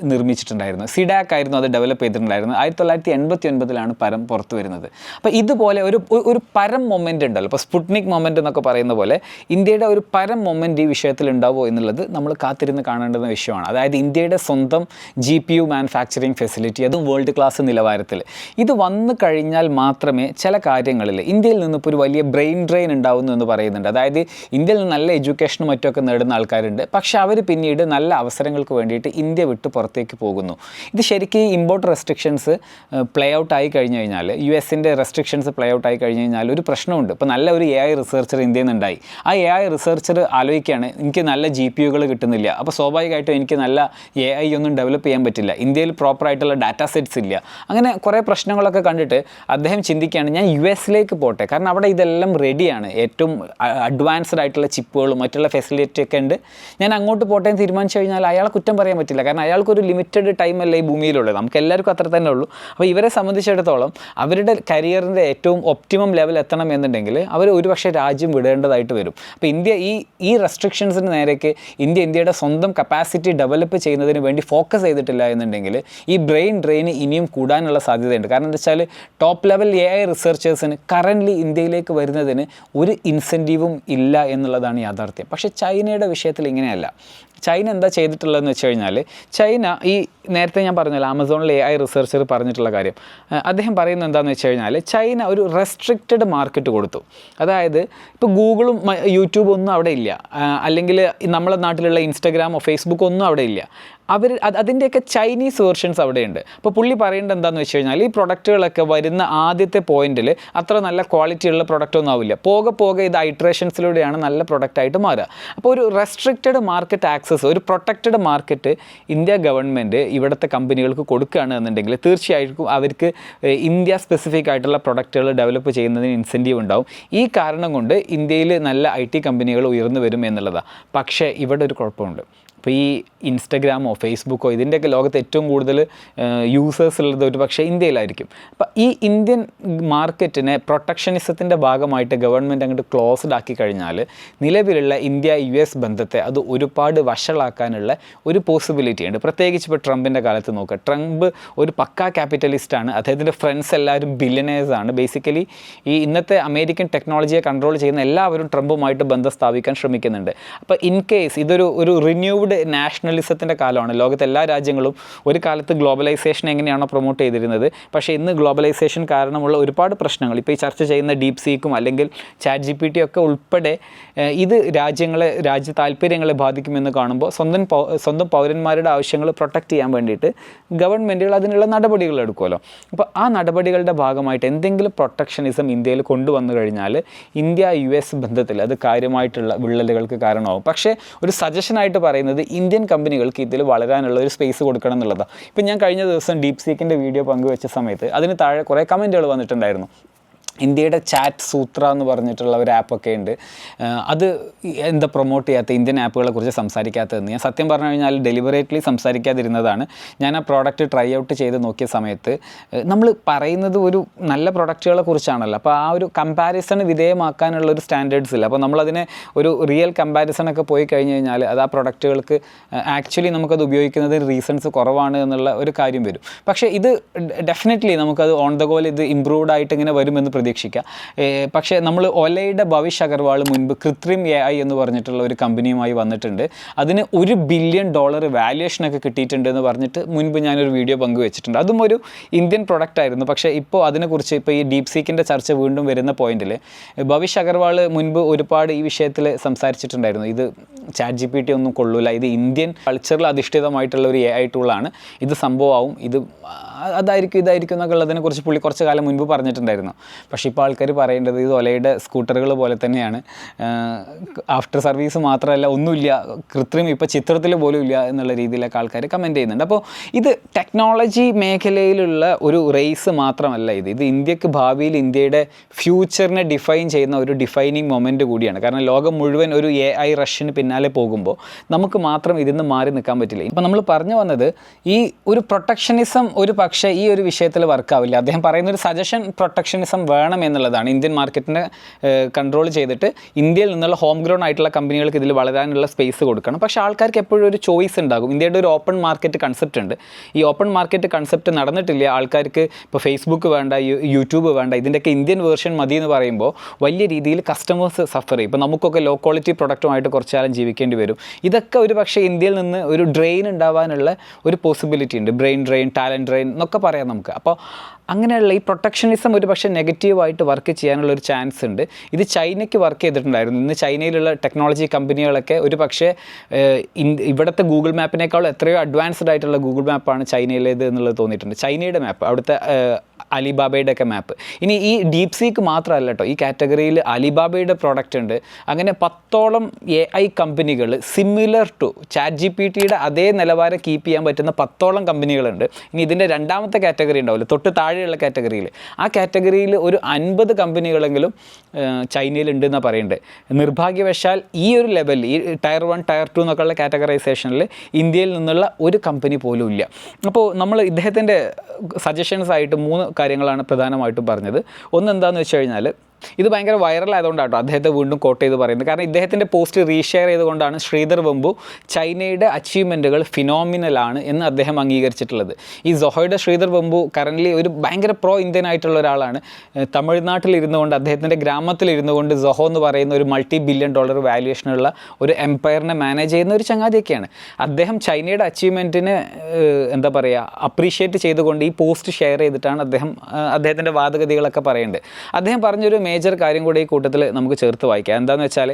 Speaker 1: നിർമ്മിച്ചിട്ടുണ്ടായിരുന്നു. സിഡാക്ക് ആയിരുന്നു അത് ഡെവലപ്പ് ചെയ്തിട്ടുണ്ടായിരുന്നത്. ആയിരത്തി തൊള്ളായിരത്തി എൺപത്തി ഒൻപതിലാണ് പരം പുറത്തു വരുന്നത്. അപ്പോൾ ഇതുപോലെ ഒരു ഒരു- പരം മൊമെന്റ് ഉണ്ടല്ലോ. ഇപ്പോൾ സ്പുട്നിക് മൊമെന്റ് എന്നൊക്കെ പറയുന്ന പോലെ ഇന്ത്യയുടെ ഒരു പരം മൊമെന്റ് ഈ വിഷയത്തിൽ ഉണ്ടാവുമോ എന്നുള്ളത് നമ്മൾ കാത്തിരുന്ന് കാണേണ്ടുന്ന വിഷയമാണ്. അതായത് ഇന്ത്യയുടെ സ്വന്തം G P U manufacturing facility അതും വേൾഡ് ക്ലാസ് നിലവാരത്തിൽ. ഇത് വന്നു കഴിഞ്ഞാൽ മാത്രമേ ചില കാര്യങ്ങളിൽ ഇന്ത്യയിൽ നിന്നിപ്പോൾ ഒരു വലിയ ബ്രെയിൻ ഡ്രെയിൻ ഉണ്ടാവുന്നു എന്ന് പറയുന്നുണ്ട്. അതായത് ഇന്ത്യയിൽ നിന്ന് നല്ല എഡ്യൂക്കേഷനും മറ്റുമൊക്കെ നേടുന്ന ആൾക്കാരുണ്ട്. പക്ഷേ അവർ പിന്നീട് നല്ല അവസരങ്ങൾക്ക് വേണ്ടിയിട്ട് ഇന്ത്യ വിട്ട് പുറത്തേക്ക് പോകുന്നു. ഇത് ശരിക്കും ഇമ്പോർട്ട് റെസ്ട്രിക്ഷൻസ് പ്ലേ ഔട്ട് ആയി കഴിഞ്ഞു കഴിഞ്ഞാൽ യു എസിന്റെ റെസ്ട്രിക്ഷൻസ് പ്ലേ ഔട്ട് ആയി കഴിഞ്ഞ് കഴിഞ്ഞാൽ ഒരു പ്രശ്നമുണ്ട്. ഇപ്പോൾ നല്ല ഒരു എ ഐ റിസർച്ചർ ഇന്ത്യയിൽ നിന്നുണ്ടായി. ആ എ ഐ റിസർച്ചർ ആലോചിക്കുകയാണ് എനിക്ക് നല്ല ജി പി യുകൾ കിട്ടുന്നില്ല. അപ്പോൾ സ്വാഭാവികമായിട്ടും എനിക്ക് നല്ല എ ഐ ഒന്നും ഡെവലപ്പ് ചെയ്യാൻ പറ്റില്ല. ഇന്ത്യയിൽ പ്രോപ്പറായിട്ടുള്ള ഡാറ്റാ സെറ്റ്സ് ഇല്ല. അങ്ങനെ കുറേ പ്രശ്നങ്ങളൊക്കെ കണ്ടിട്ട് അദ്ദേഹം ചിന്തിക്കുകയാണ് ഞാൻ യു എസിലേക്ക് പോട്ടെ. കാരണം അവിടെ ഇതെല്ലാം റെഡിയാണ് ഏറ്റവും അഡ്വാൻസ്ഡ് ആയിട്ടുള്ള ചിപ്പുകളും മറ്റുള്ള ഫെസിലിറ്റിയൊക്കെ ഉണ്ട്. ഞാൻ അങ്ങോട്ട് പോട്ടെ എന്ന് തീരുമാനിച്ചു കഴിഞ്ഞാൽ അയാളെ കുറ്റം പറയാൻ പറ്റില്ല. കാരണം അയാൾക്കൊരു ലിമിറ്റഡ് ടൈം അല്ല ഈ ഭൂമിയിലുള്ളത്? നമുക്ക് എല്ലാവർക്കും അത്ര തന്നെ ഉള്ളൂ. അപ്പോൾ ഇവരെ സംബന്ധിച്ചിടത്തോളം അവരുടെ കരിയറിന്റെ ഏറ്റവും ഒപ്റ്റിമം ലെവൽ എത്തണം എന്നുണ്ടെങ്കിൽ അവർ ഒരുപക്ഷെ രാജ്യം വിടേണ്ടതായിട്ട് വരും. അപ്പോൾ ഇന്ത്യ ഈ ഈ റെസ്ട്രിക്ഷൻസിന് നേരേക്ക് ഇന്ത്യ ഇന്ത്യയുടെ സ്വന്തം കപ്പാസിറ്റി ഡെവലപ്പ് ചെയ്യുന്നതിന് വേണ്ടി ഫോക്കസ് ചെയ്തിട്ടില്ല എന്നുണ്ടെങ്കിൽ ഈ ബ്രെയിൻ ഡ്രെയിൻ ഇനിയും കൂടാനുള്ള സാധ്യതയുണ്ട്. കാരണം എന്താ വെച്ചാൽ ടോപ്പ് ലെവൽ എ ഐ റിസർച്ചേഴ്സിന് കറന്റ്ലി ഇന്ത്യയിലേക്ക് വരുന്നതിന് ഒരു ഇൻസെന്റീവും ഇല്ല എന്നുള്ളതാണ് യാഥാർത്ഥ്യം. പക്ഷേ ചൈനയുടെ വിഷയത്തിൽ ഇങ്ങനെയല്ല. ചൈന എന്താ ചെയ്തിട്ടുള്ളതെന്ന് വെച്ച് കഴിഞ്ഞാൽ ചൈന ഈ നേരത്തെ ഞാൻ പറഞ്ഞല്ലോ ആമസോണിലെ ഐ റിസർച്ചർ പറഞ്ഞിട്ടുള്ള കാര്യം. അദ്ദേഹം പറയുന്നത് എന്താണെന്ന് വെച്ച് കഴിഞ്ഞാൽ ചൈന ഒരു റെസ്ട്രിക്റ്റഡ് മാർക്കറ്റ് കൊടുത്തു. അതായത് ഇപ്പോൾ ഗൂഗിളും യൂട്യൂബും ഒന്നും അവിടെ ഇല്ല. അല്ലെങ്കിൽ നമ്മളെ നാട്ടിലുള്ള ഇൻസ്റ്റഗ്രാമോ ഫേസ്ബുക്കോ ഒന്നും അവിടെ ഇല്ല. അവർ അത് അതിന്റെയൊക്കെ ചൈനീസ് വേർഷൻസ് അവിടെയുണ്ട്. അപ്പോൾ പുള്ളി പറയേണ്ടത് എന്താണെന്ന് വെച്ച് കഴിഞ്ഞാൽ ഈ പ്രൊഡക്റ്റുകളൊക്കെ വരുന്ന ആദ്യത്തെ പോയിന്റിൽ അത്ര നല്ല ക്വാളിറ്റിയുള്ള പ്രൊഡക്റ്റ് ഒന്നും ആവില്ല. പോകെ പോകെ ഇത് ഐട്രേഷൻസിലൂടെയാണ് നല്ല പ്രൊഡക്റ്റായിട്ട് മാറുക. അപ്പോൾ ഒരു റെസ്ട്രിക്റ്റഡ് മാർക്കറ്റ് ആക്സസ് ഒരു പ്രൊട്ടക്റ്റഡ് മാർക്കറ്റ് ഇന്ത്യ ഗവൺമെന്റ് ഇവിടുത്തെ കമ്പനികൾക്ക് കൊടുക്കുകയാണ് എന്നുണ്ടെങ്കിൽ തീർച്ചയായിട്ടും അവർക്ക് ഇന്ത്യ സ്പെസിഫിക് ആയിട്ടുള്ള പ്രൊഡക്റ്റുകൾ ഡെവലപ്പ് ചെയ്യുന്നതിന് ഇൻസെന്റീവ് ഉണ്ടാവും. ഈ കാരണം കൊണ്ട് ഇന്ത്യയിൽ നല്ല ഐ കമ്പനികൾ ഉയർന്നു വരും എന്നുള്ളതാണ് പക്ഷേ ഇവിടെ ഒരു കുഴപ്പമുണ്ട്. ഇപ്പോൾ ഈ ഇൻസ്റ്റഗ്രാമോ ഫേസ്ബുക്കോ ഇതിന്റെയൊക്കെ ലോകത്ത് ഏറ്റവും കൂടുതൽ യൂസേഴ്സ് ഉള്ളത് ഒരു പക്ഷേ ഇന്ത്യയിലായിരിക്കും. അപ്പം ഈ ഇന്ത്യൻ മാർക്കറ്റിനെ പ്രൊട്ടക്ഷനിസത്തിന്റെ ഭാഗമായിട്ട് ഗവൺമെന്റ് അങ്ങോട്ട് ക്ലോസ്ഡ് ആക്കി കഴിഞ്ഞാൽ നിലവിലുള്ള ഇന്ത്യ യു എസ് ബന്ധത്തെ അത് ഒരുപാട് വഷളാക്കാനുള്ള ഒരു പോസിബിലിറ്റി ഉണ്ട്. പ്രത്യേകിച്ച് ഇപ്പോൾ ട്രംപിന്റെ കാലത്ത് നോക്കുക ട്രംപ് ഒരു പക്കാ ക്യാപിറ്റലിസ്റ്റാണ് അദ്ദേഹത്തിന്റെ ഫ്രണ്ട്സ് എല്ലാവരും ബില്യനേഴ്സ് ആണ്. ബേസിക്കലി ഈ ഇന്നത്തെ അമേരിക്കൻ ടെക്നോളജിയെ കൺട്രോൾ ചെയ്യുന്ന എല്ലാവരും ട്രംപുമായിട്ട് ബന്ധം സ്ഥാപിക്കാൻ ശ്രമിക്കുന്നുണ്ട്. അപ്പോൾ ഇൻ കേസ് ഇതൊരു ഒരു റിന്യൂവ്ഡ് നാഷണലിസത്തിന്റെ കാലമാണ്. ലോകത്തെ എല്ലാ രാജ്യങ്ങളും ഒരു കാലത്ത് ഗ്ലോബലൈസേഷൻ എങ്ങനെയാണോ പ്രൊമോട്ട് ചെയ്തിരുന്നത്. പക്ഷേ ഇന്ന് ഗ്ലോബലൈസേഷൻ കാരണമുള്ള ഒരുപാട് പ്രശ്നങ്ങൾ. ഇപ്പോൾ ഈ ചർച്ച ചെയ്യുന്ന ഡീപ് സീക്കും അല്ലെങ്കിൽ ചാറ്റ് ജി പി ടി ഒക്കെ ഉൾപ്പെടെ ഇത് രാജ്യങ്ങളെ രാജ്യ താല്പര്യങ്ങളെ ബാധിക്കുമെന്ന് കാണുമ്പോൾ സ്വന്തം സ്വന്തം പൗരന്മാരുടെ ആവശ്യങ്ങൾ പ്രൊട്ടക്റ്റ് ചെയ്യാൻ വേണ്ടിയിട്ട് ഗവൺമെന്റുകൾ അതിനുള്ള നടപടികൾ എടുക്കുമല്ലോ. അപ്പോൾ ആ നടപടികളുടെ ഭാഗമായിട്ട് എന്തെങ്കിലും പ്രൊട്ടക്ഷനിസം ഇന്ത്യയിൽ കൊണ്ടുവന്നു കഴിഞ്ഞാൽ ഇന്ത്യ യു എസ് ബന്ധത്തിൽ അത് കാര്യമായിട്ടുള്ള വിള്ളലുകൾക്ക് കാരണമാവും. പക്ഷേ ഒരു സജഷനായിട്ട് പറയുന്നത് ഇന്ത്യൻ കമ്പനികൾക്ക് ഇതിൽ വളരാനുള്ള ഒരു സ്പേസ് കൊടുക്കണം എന്നുള്ളതാണ് ഇപ്പം ഞാൻ കഴിഞ്ഞ ദിവസം ഡീപ് സീക്കിന്റെ വീഡിയോ പങ്കുവെച്ച സമയത്ത് അതിന് താഴെ കുറേ കമന്റുകൾ വന്നിട്ടുണ്ടായിരുന്നു. ഇന്ത്യയുടെ ചാറ്റ് സൂത്ര എന്ന് പറഞ്ഞിട്ടുള്ള ഒരു ആപ്പൊക്കെ ഉണ്ട്. അത് എന്താ പ്രൊമോട്ട് ചെയ്യാത്ത ഇന്ത്യൻ ആപ്പുകളെ കുറിച്ച് സംസാരിക്കാത്തതെന്ന്. ഞാൻ സത്യം പറഞ്ഞു കഴിഞ്ഞാൽ ഡെലിബറേറ്റ്ലി സംസാരിക്കാതിരുന്നതാണ്. ഞാൻ ആ പ്രോഡക്റ്റ് ട്രൈ ഔട്ട് ചെയ്ത് നോക്കിയ സമയത്ത് നമ്മൾ പറയുന്നത് ഒരു നല്ല പ്രൊഡക്റ്റുകളെ കുറിച്ചാണല്ലോ. അപ്പോൾ ആ ഒരു കമ്പാരിസൺ വിധേയമാക്കാനുള്ള ഒരു സ്റ്റാൻഡേർഡ്സ് ഇല്ല. അപ്പോൾ നമ്മളതിനെ ഒരു റിയൽ കമ്പാരിസൺ ഒക്കെ പോയി കഴിഞ്ഞ് കഴിഞ്ഞാൽ അത് ആ പ്രൊഡക്റ്റുകൾക്ക് ആക്ച്വലി നമുക്കത് ഉപയോഗിക്കുന്നത് റീസൺസ് കുറവാണ് എന്നുള്ള ഒരു കാര്യം വരും. പക്ഷേ ഇത് ഡെഫിനറ്റ്ലി നമുക്കത് ഓൺ ദ ഗോൾ ഇത് ഇമ്പ്രൂവ്ഡ് ആയിട്ട് ഇങ്ങനെ വരുമെന്ന് പ്രതീക്ഷിക്കാം ഏർ പക്ഷേ നമ്മൾ ഒലയുടെ ഭവിഷ് അഗർവാൾ മുൻപ് കൃത്രിം എ ഐ എന്ന് പറഞ്ഞിട്ടുള്ള ഒരു കമ്പനിയുമായി വന്നിട്ടുണ്ട്. അതിന് ഒരു ബില്യൺ ഡോളർ വാല്യുവേഷനൊക്കെ കിട്ടിയിട്ടുണ്ട് എന്ന് പറഞ്ഞിട്ട് മുൻപ് ഞാനൊരു വീഡിയോ പങ്കുവച്ചിട്ടുണ്ട്. അതും ഒരു ഇന്ത്യൻ പ്രൊഡക്റ്റ് ആയിരുന്നു. പക്ഷേ ഇപ്പോൾ അതിനെക്കുറിച്ച് ഇപ്പോൾ ഈ ഡീപ് സീക്കിന്റെ ചർച്ച വീണ്ടും വരുന്ന പോയിന്റിൽ ഭവിഷ് അഗർവാൾ മുൻപ് ഒരുപാട് ഈ വിഷയത്തിൽ സംസാരിച്ചിട്ടുണ്ടായിരുന്നു. ഇത് ചാറ്റ് ജി പി ടി ഒന്നും കൊള്ളൂല. ഇത് ഇന്ത്യൻ കൾച്ചറിൽ അധിഷ്ഠിതമായിട്ടുള്ള ഒരു എ ഐ ടൂളാണ് ഇത് സംഭവമാവും. ഇത് അതായിരിക്കും ഇതായിരിക്കും എന്നൊക്കെ ഉള്ളതിനെക്കുറിച്ച് പുള്ളി കുറച്ച് കാലം മുൻപ് പറഞ്ഞിട്ടുണ്ടായിരുന്നു. പക്ഷേ ഇപ്പോൾ ആൾക്കാർ പറയേണ്ടത് ഇത് ഒലയുടെ സ്കൂട്ടറുകൾ പോലെ തന്നെയാണ്. ആഫ്റ്റർ സർവീസ് മാത്രമല്ല ഒന്നുമില്ല കൃത്രിമം ഇപ്പോൾ ചിത്രത്തിൽ പോലും ഇല്ല എന്നുള്ള രീതിയിലൊക്കെ ആൾക്കാർ കമന്റ് ചെയ്യുന്നുണ്ട്. അപ്പോൾ ഇത് ടെക്നോളജി മേഖലയിലുള്ള ഒരു റേസ് മാത്രമല്ല ഇത്. ഇത് ഇന്ത്യയ്ക്ക് ഭാവിയിൽ ഇന്ത്യയുടെ ഫ്യൂച്ചറിനെ ഡിഫൈൻ ചെയ്യുന്ന ഒരു ഡിഫൈനിങ് മൊമെന്റ് കൂടിയാണ്. കാരണം ലോകം മുഴുവൻ ഒരു എ ഐ റഷ്യന് പിന്നാലെ പോകുമ്പോൾ നമുക്ക് മാത്രം ഇതിൽ നിന്ന് മാറി നിൽക്കാൻ പറ്റില്ല. ഇപ്പം നമ്മൾ പറഞ്ഞു വന്നത് ഈ ഒരു പ്രൊട്ടക്ഷനിസം ഒരു പക്ഷേ ഈ ഒരു വിഷയത്തിൽ വർക്കാവില്ല അദ്ദേഹം പറയുന്ന ഒരു സജഷൻ പ്രൊട്ടക്ഷനിസം വേണം എന്നുള്ളതാണ്. ഇന്ത്യൻ മാർക്കറ്റിനെ കൺട്രോൾ ചെയ്തിട്ട് ഇന്ത്യയിൽ നിന്നുള്ള ഹോം ഗ്രോൺ ആയിട്ടുള്ള കമ്പനികൾക്ക് ഇതിൽ വളരാനുള്ള സ്പേസ് കൊടുക്കണം. പക്ഷേ ആൾക്കാർക്ക് എപ്പോഴും ഒരു ചോയ്സ് ഉണ്ടാകും. ഇന്ത്യയുടെ ഒരു ഓപ്പൺ മാർക്കറ്റ് കൺസെപ്റ്റ് ഉണ്ട്. ഈ ഓപ്പൺ മാർക്കറ്റ് കൺസെപ്റ്റ് നടന്നിട്ടില്ല. ആൾക്കാർക്ക് ഇപ്പോൾ ഫേസ്ബുക്ക് വേണ്ട യൂട്യൂബ് വേണ്ട ഇതിന്റെയൊക്കെ ഇന്ത്യൻ വേർഷൻ മതി എന്ന് പറയുമ്പോൾ വലിയ രീതിയിൽ കസ്റ്റമേഴ്സ് സഫർ ചെയ്യും. ഇപ്പോൾ നമുക്കൊക്കെ ലോ ക്വാളിറ്റി പ്രൊഡക്റ്റുമായിട്ട് കുറച്ച് കാലം ജീവിക്കേണ്ടി വരും. ഇതൊക്കെ ഒരു പക്ഷേ ഇന്ത്യയിൽ നിന്ന് ഒരു ഡ്രെയിൻ ഉണ്ടാവാനുള്ള ഒരു പോസിബിലിറ്റി ഉണ്ട്. ബ്രെയിൻ ഡ്രെയിൻ ടാലന്റ് ഡ്രെയിൻ എന്നൊക്കെ പറയാം നമുക്ക്. അപ്പോൾ അങ്ങനെയുള്ള ഈ പ്രൊട്ടക്ഷനിസം ഒരു പക്ഷേ നെഗറ്റീവായിട്ട് വർക്ക് ചെയ്യാനുള്ള ഒരു ചാൻസ് ഉണ്ട്. ഇത് ചൈനയ്ക്ക് വർക്ക് ചെയ്തിട്ടുണ്ടായിരുന്നു. ഇന്ന് ചൈനയിലുള്ള ടെക്നോളജി കമ്പനികളൊക്കെ ഒരു പക്ഷേ ഇവിടുത്തെ ഗൂഗിൾ മാപ്പിനേക്കാൾ എത്രയോ അഡ്വാൻസ്ഡ് ആയിട്ടുള്ള ഗൂഗിൾ മാപ്പാണ് ചൈനയിലേത് എന്നുള്ളത് തോന്നിയിട്ടുണ്ട്. ചൈനയുടെ മാപ്പ് അവിടുത്തെ അലിബാബയുടെ ഒക്കെ മാപ്പ് ഇനി ഈ ഡീപ് സീക്ക് മാത്രമല്ല കേട്ടോ ഈ കാറ്റഗറിയിൽ അലിബാബയുടെ പ്രോഡക്റ്റ് ഉണ്ട്. അങ്ങനെ പത്തോളം എ ഐ കമ്പനികൾ similar to chat G P ടിയുടെ അതേ നിലവാരം കീപ്പ് ചെയ്യാൻ പറ്റുന്ന പത്തോളം കമ്പനികളുണ്ട് ഇനി ഇതിന്റെ രണ്ടാമത്തെ കാറ്റഗറി ഉണ്ടാവില്ല? തൊട്ട് താഴെയുള്ള കാറ്റഗറിയിൽ ആ കാറ്റഗറിയിൽ ഒരു അൻപത് കമ്പനികളെങ്കിലും ചൈനയിലുണ്ട് എന്നാണ് പറയുന്നത് നിർഭാഗ്യവശാൽ ഈ ഒരു ലെവലിൽ ഈ ടയർ വൺ ടയർ ടു എന്നൊക്കെയുള്ള കാറ്റഗറൈസേഷനിൽ ഇന്ത്യയിൽ നിന്നുള്ള ഒരു കമ്പനി പോലും ഇല്ല. അപ്പോൾ നമ്മൾ ഇദ്ദേഹത്തിന്റെ സജഷൻസ് ആയിട്ട് മൂന്ന് കാര്യങ്ങളാണ് പ്രധാനമായിട്ടും പറഞ്ഞത്. ഒന്ന് എന്താണെന്ന് വെച്ച് കഴിഞ്ഞാൽ ഇത് ഭയങ്കര വൈറൽ കേട്ടോ അദ്ദേഹത്തെ വീണ്ടും കോട്ട് ചെയ്ത് പറയുന്നത്. കാരണം ഇദ്ദേഹത്തിന്റെ പോസ്റ്റ് റീഷെയർ ചെയ്തുകൊണ്ടാണ് ശ്രീധർ വെമ്പു ചൈനയുടെ അച്ചീവ്മെന്റുകൾ ഫിനോമിനലാണ് എന്ന് അദ്ദേഹം അംഗീകരിച്ചിട്ടുള്ളത്. ഈ സൊഹോയുടെ ശ്രീധർ വെമ്പു കറന്റ്ലി ഒരു ഭയങ്കര പ്രോ ഇന്ത്യൻ ആയിട്ടുള്ള ഒരാളാണ്. തമിഴ്നാട്ടിൽ ഇരുന്നുകൊണ്ട് അദ്ദേഹത്തിന്റെ ഗ്രാമത്തിൽ ഇരുന്നുകൊണ്ട് സൊഹോ എന്ന് പറയുന്ന ഒരു മൾട്ടി ബില്യൺ ഡോളർ വാല്യുവേഷനുള്ള ഒരു എംപയറിനെ മാനേജ് ചെയ്യുന്ന ഒരു ചങ്ങാതിയൊക്കെയാണ്. അദ്ദേഹം ചൈനയുടെ അച്ചീവ്മെന്റിന് എന്താ പറയുക അപ്രീഷിയേറ്റ് ചെയ്തുകൊണ്ട് ഈ പോസ്റ്റ് ഷെയർ ചെയ്തിട്ടാണ് അദ്ദേഹം അദ്ദേഹത്തിന്റെ വാദഗതികളൊക്കെ പറയുന്നത്. അദ്ദേഹം പറഞ്ഞൊരു മേജർ കാര്യം കൂടി ഈ കൂട്ടത്തിൽ നമുക്ക് ചേർത്ത് വായിക്കാം. എന്താണെന്ന് വെച്ചാൽ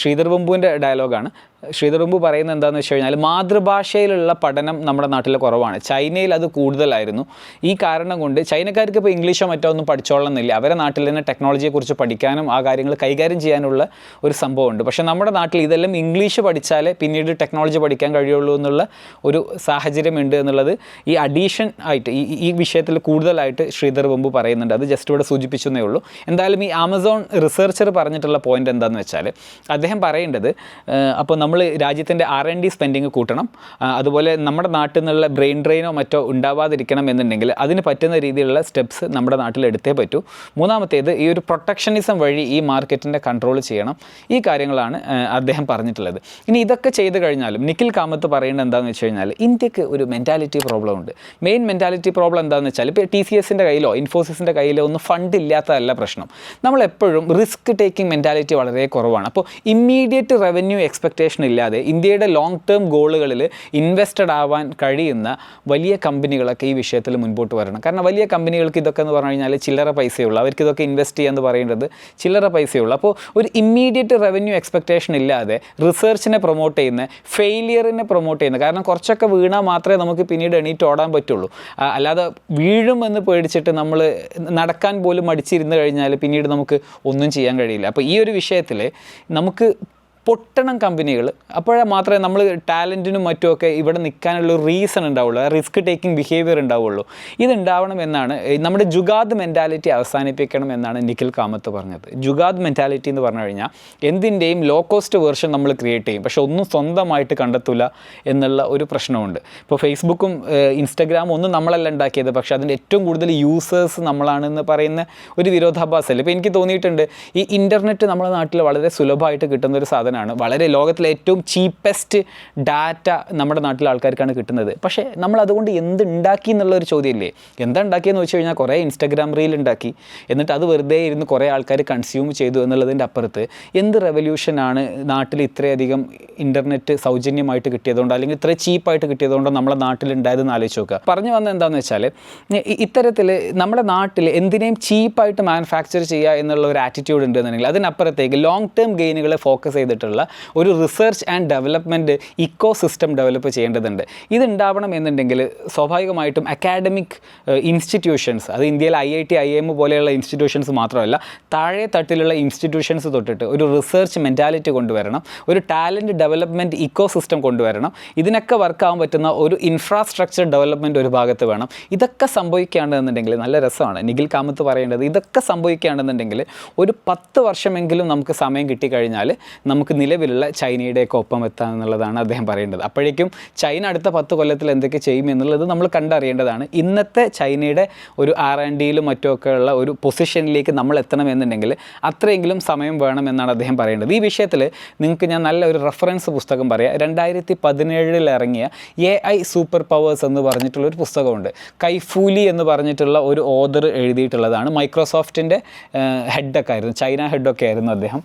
Speaker 1: ശ്രീധർ ബംബുവിന്റെ ഡയലോഗാണ് ശ്രീധർ ബംബു പറയുന്നത് എന്താണെന്ന് വെച്ച് കഴിഞ്ഞാൽ മാതൃഭാഷയിലുള്ള പഠനം നമ്മുടെ നാട്ടിൽ കുറവാണ്. ചൈനയിൽ അത് കൂടുതലായിരുന്നു. ഈ കാരണം കൊണ്ട് ചൈനക്കാർക്ക് ഇപ്പോൾ ഇംഗ്ലീഷോ മറ്റോ ഒന്നും പഠിച്ചോളണമെന്നില്ല അവരെ നാട്ടിൽ തന്നെ ടെക്നോളജിയെക്കുറിച്ച് പഠിക്കാനും ആ കാര്യങ്ങൾ കൈകാര്യം ചെയ്യാനുള്ള ഒരു സംഭവമുണ്ട്. പക്ഷേ നമ്മുടെ നാട്ടിൽ ഇതെല്ലാം ഇംഗ്ലീഷ് പഠിച്ചാലേ പിന്നീട് ടെക്നോളജി പഠിക്കാൻ കഴിയുള്ളൂ എന്നുള്ള ഒരു സാഹചര്യമുണ്ട് എന്നുള്ളത് ഈ അഡീഷൻ ആയിട്ട് ഈ ഈ വിഷയത്തിൽ കൂടുതലായിട്ട് ശ്രീധർ ബംബു പറയുന്നുണ്ട്. അത് ജസ്റ്റ് ഇവിടെ സൂചിപ്പിച്ചെന്നേ ഉള്ളൂ. എന്തായാലും ഈ ആമസോൺ റിസർച്ചർ പറഞ്ഞിട്ടുള്ള പോയിന്റ് എന്താണെന്ന് വെച്ചാൽ അദ്ദേഹം പറയേണ്ടത് അപ്പോൾ നമ്മൾ രാജ്യത്തിന്റെ ആർ എൻ ഡി സ്പെൻഡിങ് കൂട്ടണം. അതുപോലെ നമ്മുടെ നാട്ടിൽ നിന്നുള്ള ബ്രെയിൻ ഡ്രെയിനോ മറ്റോ ഉണ്ടാവാതിരിക്കണം എന്നുണ്ടെങ്കിൽ അതിന് പറ്റുന്ന രീതിയിലുള്ള സ്റ്റെപ്സ് നമ്മുടെ നാട്ടിൽ എടുത്തേ പറ്റൂ. മൂന്നാമത്തേത് ഈ ഒരു പ്രൊട്ടക്ഷനിസം വഴി ഈ മാർക്കറ്റിന്റെ കൺട്രോൾ ചെയ്യണം. ഈ കാര്യങ്ങളാണ് അദ്ദേഹം പറഞ്ഞിട്ടുള്ളത്. ഇനി ഇതൊക്കെ ചെയ്ത് കഴിഞ്ഞാലും നിഖിൽ കാമത്ത് പറയുന്നത് എന്താണെന്ന് വെച്ച് കഴിഞ്ഞാൽ ഇന്ത്യയ്ക്ക് ഒരു മെന്റാലിറ്റി പ്രോബ്ലം ഉണ്ട്. മെയിൻ മെന്റാലിറ്റി പ്രോബ്ലം എന്താണെന്ന് വെച്ചാൽ ഇപ്പോൾ ടി സി എസിന്റെ കയ്യിലോ ഇൻഫോസിസിന്റെ കയ്യിലോ ഒന്നും ഫണ്ട് ഇല്ലാത്തതല്ല പ്രശ്നം. നമ്മളെപ്പോഴും റിസ്ക് ടേക്കിംഗ് മെന്റാലിറ്റി വളരെ കുറവാണ്. അപ്പോൾ ഇമ്മീഡിയറ്റ് റവന്യൂ എക്സ്പെക്റ്റേഷൻ ഇല്ലാതെ ഇന്ത്യയുടെ ലോങ് ടേം ഗോളുകളിൽ ഇൻവെസ്റ്റഡ് ആവാൻ കഴിയുന്ന വലിയ കമ്പനികളൊക്കെ ഈ വിഷയത്തിൽ മുൻപോട്ട് വരണം. കാരണം വലിയ കമ്പനികൾക്ക് ഇതൊക്കെ എന്ന് പറഞ്ഞു കഴിഞ്ഞാൽ ചില്ലറ പൈസയുള്ളൂ. അവർക്ക് ഇതൊക്കെ ഇൻവെസ്റ്റ് ചെയ്യാന്ന് പറയുന്നത് ചില്ലറ പൈസയുള്ളൂ. അപ്പോൾ ഒരു ഇമ്മീഡിയറ്റ് റവന്യൂ എക്സ്പെക്റ്റേഷൻ ഇല്ലാതെ റിസർച്ചിനെ പ്രൊമോട്ട് ചെയ്യുന്ന ഫെയിലിയറിനെ പ്രൊമോട്ട് ചെയ്യുന്ന കാരണം കുറച്ചൊക്കെ വീണാൽ മാത്രമേ നമുക്ക് പിന്നീട് എണീറ്റ് ഓടാൻ പറ്റുള്ളൂ. അല്ലാതെ വീഴുമെന്ന് പേടിച്ചിട്ട് നമ്മൾ നടക്കാൻ പോലും മടിച്ചിരുന്ന് കഴിഞ്ഞാൽ പിന്നീട് നമുക്ക് ഒന്നും ചെയ്യാൻ കഴിയില്ല. അപ്പോൾ ഈ ഒരു വിഷയത്തിൽ നമുക്ക് പൊട്ടണം കമ്പനികൾ അപ്പോഴേ മാത്രമേ നമ്മൾ ടാലന്റിനും മറ്റുമൊക്കെ ഇവിടെ നിൽക്കാനുള്ള റീസൺ ഉണ്ടാവുള്ളൂ റിസ്ക് ടേക്കിംഗ് ബിഹേവിയർ ഉണ്ടാവുള്ളൂ. ഇതുണ്ടാവണം എന്നാണ് നമ്മുടെ ജുഗാദ് മെന്റാലിറ്റി അവസാനിപ്പിക്കണം എന്നാണ് നിഖിൽ കാമത്ത് പറഞ്ഞത്. ജുഗാദ് മെന്റാലിറ്റി എന്ന് പറഞ്ഞു കഴിഞ്ഞാൽ എന്തിന്റെയും ലോ കോസ്റ്റ് വേർഷൻ നമ്മൾ ക്രിയേറ്റ് ചെയ്യും. പക്ഷേ ഒന്നും സ്വന്തമായിട്ട് കണ്ടെത്തില്ല എന്നുള്ള ഒരു പ്രശ്നമുണ്ട്. ഇപ്പോൾ ഫേസ്ബുക്കും ഇൻസ്റ്റാഗ്രാമും ഒന്നും നമ്മളല്ല ഉണ്ടാക്കിയത്. പക്ഷേ അതിന്റെ ഏറ്റവും കൂടുതൽ യൂസേഴ്സ് നമ്മളാണെന്ന് പറയുന്ന ഒരു വിരോധാഭാസമല്ല ഇപ്പോൾ എനിക്ക് തോന്നിയിട്ടുണ്ട് ഈ ഇന്റർനെറ്റ് നമ്മുടെ നാട്ടിൽ വളരെ സുലഭമായിട്ട് കിട്ടുന്ന ഒരു സാധനമാണ് വളരെ ലോകത്തിലെ ഏറ്റവും ചീപ്പസ്റ്റ് ഡാറ്റ നമ്മുടെ നാട്ടിലെ ആൾക്കാർക്കാണ് കിട്ടുന്നത്. പക്ഷേ നമ്മൾ അതുകൊണ്ട് എന്ത് ഉണ്ടാക്കി എന്നുള്ള ഒരു ചോദ്യമില്ലേ? എന്താ ഉണ്ടാക്കിയെന്ന് വെച്ച് കഴിഞ്ഞാൽ കുറേ ഇൻസ്റ്റാഗ്രാം റീൽ ഉണ്ടാക്കി. എന്നിട്ട് അത് വെറുതെ ഇരുന്ന് കുറേ ആൾക്കാർ കൺസ്യൂം ചെയ്തു എന്നുള്ളതിന്റെ അപ്പുറത്ത് എന്ത് റെവല്യൂഷനാണ് നാട്ടിൽ ഇത്രയധികം ഇന്റർനെറ്റ് സൗജന്യമായിട്ട് കിട്ടിയതുകൊണ്ടോ അല്ലെങ്കിൽ ഇത്ര ചീപ്പായിട്ട് കിട്ടിയതുകൊണ്ടോ നമ്മുടെ നാട്ടിലുണ്ടായതെന്ന് ആലോചിച്ച് നോക്കുക. പറഞ്ഞു വന്നത് എന്താണെന്ന് വെച്ചാൽ ഇത്തരത്തിൽ നമ്മുടെ നാട്ടിൽ എന്തിനേയും ചീപ്പായിട്ട് മാനുഫാക്ചർ ചെയ്യുക എന്നുള്ള ഒരു ആറ്റിറ്റ്യൂഡ് ഉണ്ടെന്നുണ്ടെങ്കിൽ അതിനപ്പുറത്തേക്ക് ലോങ് ടേം ഗെയിനുകളെ ഫോക്കസ് ചെയ്തിട്ടുള്ള ഒരു research and development ecosystem develop ചെയ്യേണ്ടതുണ്ട്. ഇതുണ്ടാവണം എന്നുണ്ടെങ്കിൽ സ്വാഭാവികമായിട്ടും അക്കാഡമിക് ഇൻസ്റ്റിറ്റ്യൂഷൻസ് അത് ഇന്ത്യയിൽ I I T I M പോലെയുള്ള ഇൻസ്റ്റിറ്റ്യൂഷൻസ് മാത്രമല്ല താഴെ തട്ടിലുള്ള ഇൻസ്റ്റിറ്റ്യൂഷൻസ് തൊട്ടിട്ട് ഒരു റിസർച്ച് മെന്റാലിറ്റി കൊണ്ടുവരണം ഒരു ടാലന്റ് ഡെവലപ്മെന്റ് ഇക്കോ സിസ്റ്റം കൊണ്ടുവരണം ഇതിനൊക്കെ വർക്കാവാൻ പറ്റുന്ന ഒരു ഇൻഫ്രാസ്ട്രക്ചർ ഡെവലപ്മെന്റ് ഒരു ഭാഗത്ത് വേണം. ഇതൊക്കെ സംഭവിക്കുകയാണെന്നുണ്ടെങ്കിൽ നല്ല രസമാണ്. നിഖിൽ കാമത്ത് പറയേണ്ടത് ഇതൊക്കെ സംഭവിക്കുകയാണെന്നുണ്ടെങ്കിൽ ഒരു പത്ത് വർഷമെങ്കിലും നമുക്ക് സമയം കിട്ടിക്കഴിഞ്ഞാൽ നമുക്ക് നിലവിലുള്ള ചൈനയുടെയൊക്കെ ഒപ്പം എത്താം എന്നുള്ളതാണ് അദ്ദേഹം പറയേണ്ടത്. അപ്പോഴേക്കും ചൈന അടുത്ത പത്ത് കൊല്ലത്തിൽ എന്തൊക്കെ ചെയ്യും എന്നുള്ളത് നമ്മൾ കണ്ടറിയേണ്ടതാണ്. ഇന്നത്തെ ചൈനയുടെ ഒരു ആർ ആൻഡ് ഡിയിലും മറ്റുമൊക്കെ ഉള്ള ഒരു പൊസിഷനിലേക്ക് നമ്മൾ എത്തണമെന്നുണ്ടെങ്കിൽ അത്രയെങ്കിലും സമയം വേണമെന്നാണ് അദ്ദേഹം പറയേണ്ടത്. ഈ വിഷയത്തിൽ നിങ്ങൾക്ക് ഞാൻ നല്ല ഒരു റെഫറൻസ് പുസ്തകം പറയാം. രണ്ടായിരത്തി പതിനേഴിൽ ഇറങ്ങിയ എ ഐ സൂപ്പർ പവേഴ്സ് എന്ന് പറഞ്ഞിട്ടുള്ള ഒരു പുസ്തകമുണ്ട്. കൈഫൂലി എന്ന് പറഞ്ഞിട്ടുള്ള ഒരു ഓദർ എഴുതിയിട്ടുള്ളതാണ്. മൈക്രോസോഫ്റ്റിന്റെ ഹെഡൊക്കെ ആയിരുന്നു. ചൈന ഹെഡൊക്കെ ആയിരുന്നു അദ്ദേഹം.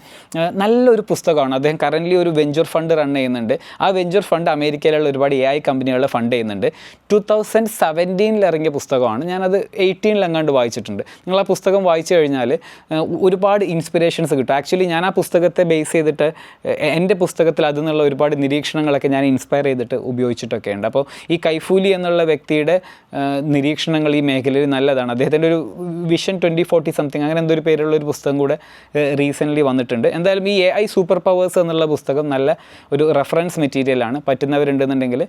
Speaker 1: നല്ലൊരു പുസ്തകമാണ്. അദ്ദേഹം കറന്റ്ലി ഒരു വെഞ്ചർ ഫണ്ട് റൺ ചെയ്യുന്നുണ്ട്. ആ വെഞ്ചർ ഫണ്ട് അമേരിക്കയിലുള്ള ഒരുപാട് എ ഐ കമ്പനികളെ ഫണ്ട് ചെയ്യുന്നുണ്ട്. ടു തൗസൻഡ് സെവന്റീനിൽ ഇറങ്ങിയ പുസ്തകമാണ്. ഞാനത് എയ്റ്റീനിലെങ്ങാണ്ട് വായിച്ചിട്ടുണ്ട്. നിങ്ങൾ ആ പുസ്തകം വായിച്ചു കഴിഞ്ഞാൽ ഒരുപാട് ഇൻസ്പിറേഷൻസ് കിട്ടും. ആക്ച്വലി ഞാൻ ആ പുസ്തകത്തെ ബേസ് ചെയ്തിട്ട് എന്റെ പുസ്തകത്തിൽ അതിൽ നിന്നുള്ള ഒരുപാട് നിരീക്ഷണങ്ങളൊക്കെ ഞാൻ ഇൻസ്പയർ ചെയ്തിട്ട് ഉപയോഗിച്ചിട്ടൊക്കെ ഉണ്ട്. അപ്പോൾ ഈ കൈഫൂലി എന്നുള്ള വ്യക്തിയുടെ നിരീക്ഷണങ്ങൾ ഈ മേഖലയിൽ നല്ലതാണ്. അദ്ദേഹത്തിന്റെ ഒരു വിഷൻ ട്വന്റി ഫോർട്ടി സംതിങ് അങ്ങനെ എന്തൊരു പേരുള്ള ഒരു പുസ്തകം കൂടെ റീസെന്റ്ലി വന്നിട്ടുണ്ട്. എന്തായാലും ഈ എ ഐ സൂപ്പർ പവേഴ്സ് എന്നുള്ള പുസ്തകം നല്ല ഒരു റെഫറൻസ് മെറ്റീരിയലാണ് പറ്റുന്നവരുണ്ടെന്നുണ്ടെങ്കിൽ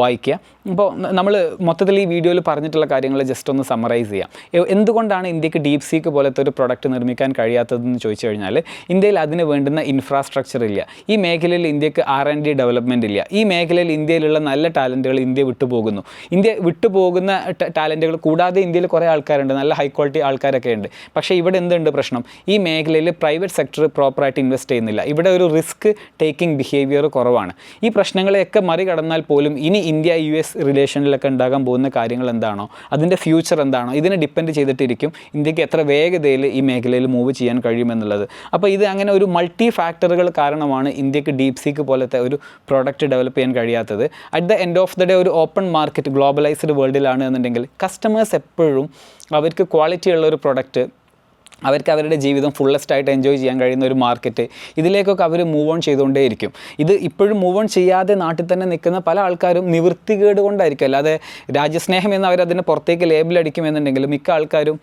Speaker 1: വായിക്കുക. അപ്പോൾ നമ്മൾ മൊത്തത്തിൽ ഈ വീഡിയോയിൽ പറഞ്ഞിട്ടുള്ള കാര്യങ്ങൾ ജസ്റ്റ് ഒന്ന് സമ്മറൈസ് ചെയ്യാം. എന്തുകൊണ്ടാണ് ഇന്ത്യയ്ക്ക് ഡീപ് സീക്ക് പോലത്തെ ഒരു പ്രൊഡക്റ്റ് നിർമ്മിക്കാൻ കഴിയാത്തതെന്ന് ചോദിച്ചു കഴിഞ്ഞാൽ ഇന്ത്യയിൽ അതിന് വേണ്ടുന്ന ഇൻഫ്രാസ്ട്രക്ചർ ഇല്ല. ഈ മേഖലയിൽ ഇന്ത്യയ്ക്ക് ആർ ആൻഡ് ഡി ഡെവലപ്മെന്റ് ഇല്ല. ഈ മേഖലയിൽ ഇന്ത്യയിലുള്ള നല്ല ടാലന്റുകൾ ഇന്ത്യ വിട്ടുപോകുന്നു. ഇന്ത്യ വിട്ടുപോകുന്ന ടാലന്റുകൾ കൂടാതെ ഇന്ത്യയിൽ കുറേ ആൾക്കാരുണ്ട്. നല്ല ഹൈ ക്വാളിറ്റി ആൾക്കാരൊക്കെ ഉണ്ട്. പക്ഷേ ഇവിടെ എന്തുണ്ട് പ്രശ്നം? ഈ മേഖലയിൽ പ്രൈവറ്റ് സെക്ടർ പ്രോപ്പറായിട്ട് ഇൻവെസ്റ്റ് ചെയ്യുന്നില്ല. ഇവിടെ ഒരു റിസ്ക് ടേക്കിംഗ് ബിഹേവിയർ കുറവാണ്. ഈ പ്രശ്നങ്ങളെയൊക്കെ മറികടന്നാൽ പോലും ഇനി ഇന്ത്യ യു എസ് റിലേഷനിലൊക്കെ ഉണ്ടാകാൻ പോകുന്ന കാര്യങ്ങൾ എന്താണോ അതിന്റെ ഫ്യൂച്ചർ എന്താണോ ഇതിനെ ഡിപ്പെൻഡ് ചെയ്തിട്ടിരിക്കും. ഇന്ത്യയ്ക്ക് എത്ര വേഗതയിൽ ഈ മേഖലയിൽ മൂവ് ചെയ്യാൻ കഴിയുമെന്നുള്ളത് അപ്പോൾ ഇത് അങ്ങനെ ഒരു മൾട്ടി ഫാക്ടറുകൾ കാരണമാണ് ഇന്ത്യയ്ക്ക് ഡീപ് സീക്ക് പോലത്തെ ഒരു പ്രോഡക്റ്റ് ഡെവലപ്പ് ചെയ്യാൻ കഴിയാത്തത്. At the end of the day ഒരു ഓപ്പൺ മാർക്കറ്റ് ഗ്ലോബലൈസ്ഡ് വേൾഡിലാണ് എന്നുണ്ടെങ്കിൽ കസ്റ്റമേഴ്സ് എപ്പോഴും അവർക്ക് ക്വാളിറ്റി ഉള്ള ഒരു പ്രൊഡക്റ്റ് അവർക്ക് അവരുടെ ജീവിതം ഫുള്ളസ്റ്റ് ആയിട്ട് എൻജോയ് ചെയ്യാൻ കഴിയുന്ന ഒരു മാർക്കറ്റ് ഇതിലേക്കൊക്കെ അവർ മൂവ് ഓൺ ചെയ്തുകൊണ്ടേയിരിക്കും. ഇത് ഇപ്പോഴും മൂവ് ഓൺ ചെയ്യാതെ നാട്ടിൽ തന്നെ നിൽക്കുന്ന പല ആൾക്കാരും നിവൃത്തികേട് കൊണ്ടായിരിക്കും. അല്ലാതെ രാജ്യസ്നേഹം എന്ന് അവരതിന് പുറത്തേക്ക് ലേബിൾ അടിക്കുമെന്നുണ്ടെങ്കിലും മിക്ക ആൾക്കാരും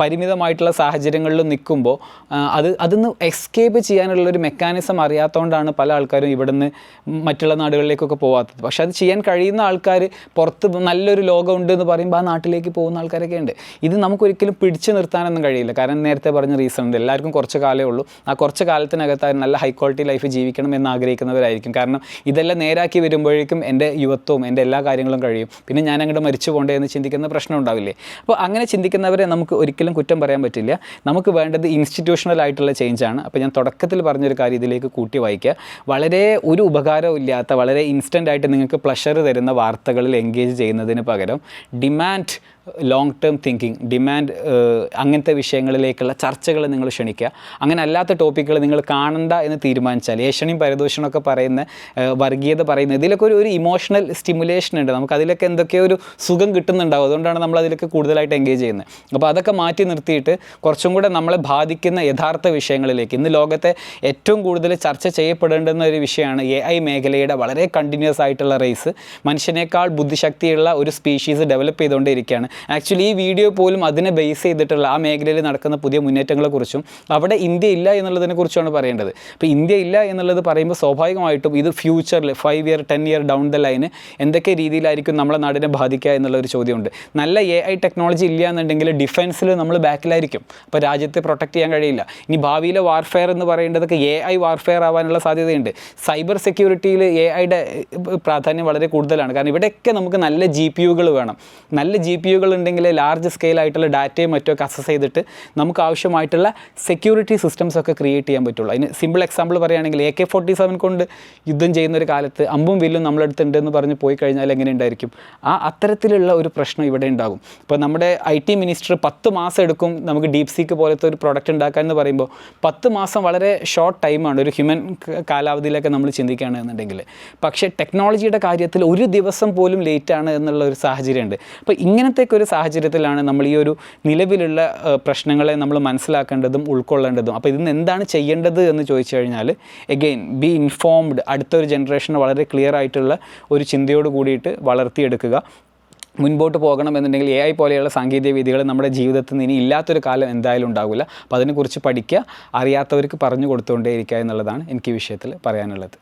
Speaker 1: പരിമിതമായിട്ടുള്ള സാഹചര്യങ്ങളിൽ നിൽക്കുമ്പോൾ അത് അതിന്ന് എസ്കേപ്പ് ചെയ്യാനുള്ള ഒരു മെക്കാനിസം അറിയാത്തതുകൊണ്ടാണ് പല ആൾക്കാരും ഇവിടുന്ന് മറ്റുള്ള നാടുകളിലേക്കൊക്കെ പോകാത്തത് പക്ഷെ അത് ചെയ്യാൻ കഴിയുന്ന ആൾക്കാർ പുറത്ത് നല്ലൊരു ലോകമുണ്ട് എന്ന് പറയുമ്പോൾ ആ നാട്ടിലേക്ക് പോകുന്ന ആൾക്കാരൊക്കെ ഉണ്ട്. ഇത് നമുക്കൊരിക്കലും പിടിച്ചു നിർത്താനൊന്നും കഴിയില്ല. കാരണം നേരത്തെ പറഞ്ഞ റീസൺ ഉണ്ട്. എല്ലാവർക്കും കുറച്ച് കാലമേ ഉള്ളൂ. ആ കുറച്ച് കാലത്തിനകത്ത് നല്ല ഹൈ ക്വാളിറ്റി ലൈഫ് ജീവിക്കണം എന്ന് ആഗ്രഹിക്കുന്നവരായിരിക്കും. കാരണം ഇതെല്ലാം നേരാക്കി വരുമ്പോഴേക്കും എന്റെ യുവത്വവും എന്റെ എല്ലാ കാര്യങ്ങളും കഴിയും. പിന്നെ ഞാൻ അങ്ങോട്ട് മരിച്ചു പോകണ്ടേ എന്ന് ചിന്തിക്കുന്ന പ്രശ്നം ഉണ്ടാവില്ലേ? അപ്പോൾ അങ്ങനെ ചിന്തിക്കുന്നവരെ നമുക്ക് ഒരിക്കലും കുറ്റം പറയാൻ പറ്റില്ല. നമുക്ക് വേണ്ടത് ഇൻസ്റ്റിറ്റ്യൂഷണൽ ആയിട്ടുള്ള ചേഞ്ചാണ് അപ്പോൾ ഞാൻ തുടക്കത്തിൽ പറഞ്ഞൊരു കാര്യം ഇതിലേക്ക് കൂട്ടി വായിക്കുക. വളരെ ഒരു ഉപകാരവും ഇല്ലാത്ത വളരെ ഇൻസ്റ്റന്റ് ആയിട്ട് നിങ്ങൾക്ക് പ്ലഷർ തരുന്ന വാർത്തകളിൽ എൻഗേജ് ചെയ്യുന്നതിന് പകരം demand long term thinking demand അങ്ങനത്തെ വിഷയങ്ങളിലേക്കുള്ള ചർച്ചകൾ നിങ്ങൾ ക്ഷണിക്കുക. അങ്ങനെ അല്ലാത്ത ടോപ്പിക്കുകൾ നിങ്ങൾ കാണണ്ട എന്ന് തീരുമാനിച്ചാൽ ഏഷ്യനും പരദൂഷണമൊക്കെ പറയുന്ന വർഗീയത പറയുന്ന ഇതിലൊക്കെ ഒരു ഒരു ഇമോഷണൽ സ്റ്റിമുലേഷൻ ഉണ്ട്. നമുക്ക് അതിലൊക്കെ എന്തൊക്കെയോ ഒരു സുഖം കിട്ടുന്നുണ്ടാവും. അതുകൊണ്ടാണ് നമ്മൾ അതിലൊക്കെ കൂടുതലായിട്ട് എൻഗേജ് ചെയ്യുന്നത്. അപ്പോൾ അതൊക്കെ മാറ്റി നിർത്തിയിട്ട് കുറച്ചും കൂടെ നമ്മളെ ബാധിക്കുന്ന യഥാർത്ഥ വിഷയങ്ങളിലേക്ക് ഇന്ന് ലോകത്തെ ഏറ്റവും കൂടുതൽ ചർച്ച ചെയ്യപ്പെടേണ്ടുന്ന ഒരു വിഷയമാണ് എ ഐ മേഖലയുടെ വളരെ കണ്ടിന്യൂസ് ആയിട്ടുള്ള റേസ് മനുഷ്യനേക്കാൾ ബുദ്ധിശക്തിയുള്ള ഒരു സ്പീഷീസ് ഡെവലപ്പ് ചെയ്തുകൊണ്ടിരിക്കുകയാണ്. ആക്ച്വലി ഈ വീഡിയോ പോലും അതിനെ ബേസ് ചെയ്തിട്ടുള്ള ആ മേഖലയിൽ നടക്കുന്ന പുതിയ മുന്നേറ്റങ്ങളെക്കുറിച്ചും അവിടെ ഇന്ത്യ ഇല്ല എന്നുള്ളതിനെ കുറിച്ചാണ് പറയേണ്ടത്. അപ്പോൾ ഇന്ത്യ ഇല്ല എന്നുള്ളത് പറയുമ്പോൾ സ്വാഭാവികമായിട്ടും ഇത് ഫ്യൂച്ചറിൽ five year ten year down the line എന്തൊക്കെ രീതിയിലായിരിക്കും നമ്മളെ നാടിനെ ബാധിക്കുക എന്നുള്ള ഒരു ചോദ്യമുണ്ട്. നല്ല എ ഐ ടെക്നോളജി ഇല്ല എന്നുണ്ടെങ്കിൽ ഡിഫൻസിൽ നമ്മൾ ബാക്കിലായിരിക്കും അപ്പോൾ രാജ്യത്തെ പ്രൊട്ടക്ട് ചെയ്യാൻ കഴിയില്ല. ഇനി ഭാവിയിലെ വാർഫെയർ എന്ന് പറയേണ്ടതൊക്കെ എ ഐ വാർഫെയർ ആവാനുള്ള സാധ്യതയുണ്ട്. സൈബർ സെക്യൂരിറ്റിയിൽ എ ഐയുടെ പ്രാധാന്യം വളരെ കൂടുതലാണ്. കാരണം ഇവിടെയൊക്കെ നമുക്ക് നല്ല ജി പി യുകൾ വേണം. നല്ല ജി പി യുകൾ ഉണ്ടെങ്കിൽ ലാർജ് സ്കെയിലായിട്ടുള്ള ഡാറ്റയും മറ്റുമൊക്കെ അസസ് ചെയ്തിട്ട് നമുക്ക് ആവശ്യമായിട്ടുള്ള സെക്യൂരിറ്റി സിസ്റ്റംസ് ഒക്കെ ക്രിയേറ്റ് ചെയ്യാൻ പറ്റുള്ളൂ. അതിന് സിമ്പിൾ എക്സാമ്പിൾ പറയുകയാണെങ്കിൽ എ കെ ഫോർട്ടി സെവൻ കൊണ്ട് യുദ്ധം ചെയ്യുന്ന ഒരു കാലത്ത് അമ്പും വില്ലും നമ്മളെടുത്തുണ്ട് എന്ന് പറഞ്ഞ് പോയി കഴിഞ്ഞാൽ എങ്ങനെ ഉണ്ടായിരിക്കും? ആ അത്തരത്തിലുള്ള ഒരു പ്രശ്നം ഇവിടെ ഉണ്ടാകും. ഇപ്പോൾ നമ്മുടെ ഐ ടി മിനിസ്റ്റർ പത്ത് മാസം എടുക്കും നമുക്ക് ഡീപ് സീക്ക് പോലത്തെ ഒരു പ്രൊഡക്റ്റ് ഉണ്ടാക്കാൻ എന്ന് പറയുമ്പോൾ പത്ത് മാസം വളരെ ഷോർട്ട് ടൈമാണ് ഒരു ഹ്യൂമൻ കാലാവധിയിലൊക്കെ നമ്മൾ ചിന്തിക്കുകയാണെന്നുണ്ടെങ്കിൽ പക്ഷേ ടെക്നോളജിയുടെ കാര്യത്തിൽ ഒരു ദിവസം പോലും ലേറ്റ് ആണ് എന്നുള്ള ഒരു സാഹചര്യമുണ്ട്. അപ്പോൾ ഇങ്ങനത്തെ ഒരു സാഹചര്യത്തിലാണ് നമ്മൾ ഈ ഒരു നിലവിലുള്ള ഏഹ്, പ്രശ്നങ്ങളെ നമ്മൾ മനസ്സിലാക്കേണ്ടതും ഉൾക്കൊള്ളേണ്ടതും. അപ്പോൾ ഇതിന് എന്താണ് ചെയ്യേണ്ടത് എന്ന് ചോദിച്ചു കഴിഞ്ഞാൽ എഗെയിൻ ബി ഇൻഫോംഡ് അടുത്തൊരു ജനറേഷന് വളരെ ക്ലിയർ ആയിട്ടുള്ള ഒരു ചിന്തയോട് കൂടിയിട്ട് വളർത്തിയെടുക്കുക. മുൻപോട്ട് പോകണം എന്നുണ്ടെങ്കിൽ എ ഐ പോലെയുള്ള സാങ്കേതിക വിദ്യകൾ നമ്മുടെ ജീവിതത്തിൽ നിന്ന് ഇനി ഇല്ലാത്തൊരു കാലം എന്തായാലും ഉണ്ടാവില്ല. അപ്പോൾ അതിനെക്കുറിച്ച് പഠിക്കുക അറിയാത്തവർക്ക് പറഞ്ഞു കൊടുത്തുകൊണ്ടേയിരിക്കുക എന്നുള്ളതാണ് എനിക്ക് ഈ വിഷയത്തിൽ പറയാനുള്ളത്.